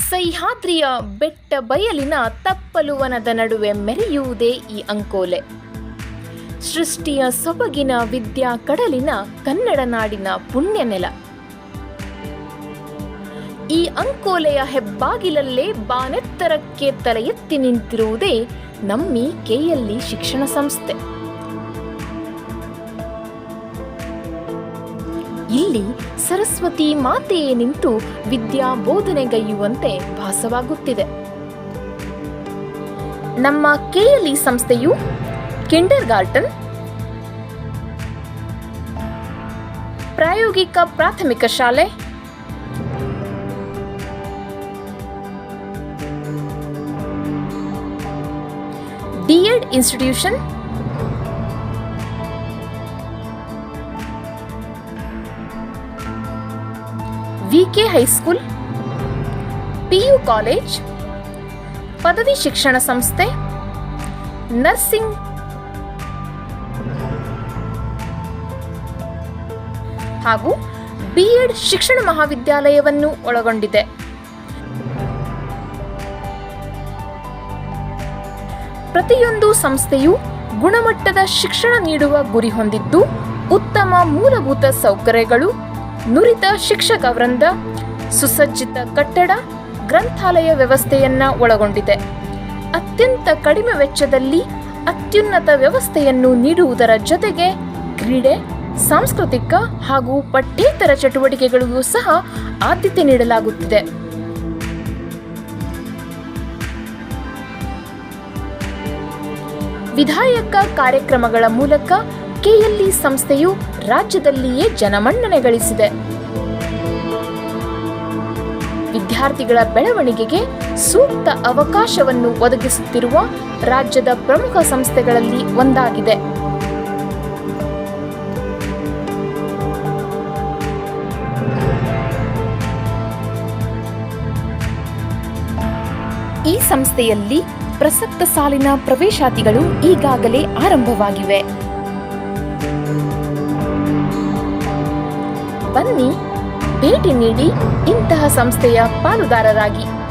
ಸಹ್ಯಾದ್ರಿಯ ಬೆಟ್ಟ ಬಯಲಿನ ತಪ್ಪಲುವನದ ನಡುವೆ ಮೆರೆಯುವುದೇ ಈ ಅಂಕೋಲೆ. ಸೃಷ್ಟಿಯ ಸೊಬಗಿನ ವಿದ್ಯಾ ಕಡಲಿನ ಕನ್ನಡ ನಾಡಿನ ಪುಣ್ಯ ನೆಲ ಈ ಅಂಕೋಲೆಯ ಹೆಬ್ಬಾಗಿಲಲ್ಲೇ ಬಾನೆತ್ತರಕ್ಕೆ ತಲೆ ಎತ್ತಿ ನಿಂತಿರುವುದೇ ನಮ್ಮಿ ಕೆಎಲ್ಇ ಶಿಕ್ಷಣ ಸಂಸ್ಥೆ. ಇಲ್ಲಿ ಸರಸ್ವತಿ ಮಾತೆಯೇ ನಿಂತು ವಿದ್ಯಾ ಬೋಧನೆಗೈಯುವಂತೆ ಭಾಸವಾಗುತ್ತಿದೆ. ನಮ್ಮ ಕೆಎಲ್ಇ ಸಂಸ್ಥೆಯು ಕಿಂಡರ್ ಗಾರ್ಟನ್. ಪ್ರಾಯೋಗಿಕ ಪ್ರಾಥಮಿಕ ಶಾಲೆ. D Ed institution. V K high school, PU college, ಪದವಿ ಶಿಕ್ಷಣ ಸಂಸ್ಥೆ, ನರ್ಸಿಂಗ್, ಹಾಗೂ ಬಿಎಡ್ ಶಿಕ್ಷಣ ಮಹಾವಿದ್ಯಾಲಯವನ್ನು ಒಳಗೊಂಡಿದೆ. ಪ್ರತಿಯೊಂದು ಸಂಸ್ಥೆಯು ಗುಣಮಟ್ಟದ ಶಿಕ್ಷಣ ನೀಡುವ ಗುರಿ ಹೊಂದಿದ್ದು ಉತ್ತಮ ಮೂಲಭೂತ ಸೌಕರ್ಯಗಳು ನುರಿತ ಶಿಕ್ಷಕ ವೃಂದ, ಸುಸಜ್ಜಿತ ಕಟ್ಟಡ, ಗ್ರಂಥಾಲಯ ವ್ಯವಸ್ಥೆಯನ್ನ ಒಳಗೊಂಡಿದೆ. ಅತ್ಯಂತ ಕಡಿಮೆ ವೆಚ್ಚದಲ್ಲಿ ಅತ್ಯುನ್ನತ ವ್ಯವಸ್ಥೆಯನ್ನು ನೀಡುವುದರ ಜೊತೆಗೆ ಕ್ರೀಡೆ, ಸಾಂಸ್ಕೃತಿಕ ಹಾಗೂ ಪಠ್ಯೇತರ ಚಟುವಟಿಕೆಗಳಿಗೂ ಸಹ ಆದ್ಯತೆ ನೀಡಲಾಗುತ್ತಿದೆ. ವಿಧಾಯಕ ಕಾರ್ಯಕ್ರಮಗಳ ಮೂಲಕ ಕೆಎಲ್ಇ ಸಂಸ್ಥೆಯು ರಾಜ್ಯದಲ್ಲಿಯೇ ಜನಮನ್ನಣೆ ಗಳಿಸಿದೆ. ವಿದ್ಯಾರ್ಥಿಗಳ ಬೆಳವಣಿಗೆಗೆ ಸೂಕ್ತ ಅವಕಾಶವನ್ನು ಒದಗಿಸುತ್ತಿರುವ ರಾಜ್ಯದ ಪ್ರಮುಖ ಸಂಸ್ಥೆಗಳಲ್ಲಿ ಒಂದಾಗಿದೆ. ಈ ಸಂಸ್ಥೆಯಲ್ಲಿ ಪ್ರಸಕ್ತ ಸಾಲಿನ ಪ್ರವೇಶಾತಿಗಳು ಈಗಾಗಲೇ ಆರಂಭವಾಗಿವೆ. ಬನ್ನಿ ಭೇಟಿ ನೀಡಿ ಇಂತಹ ಸಂಸ್ಥೆಯ ಪಾಲುದಾರರಾಗಿ.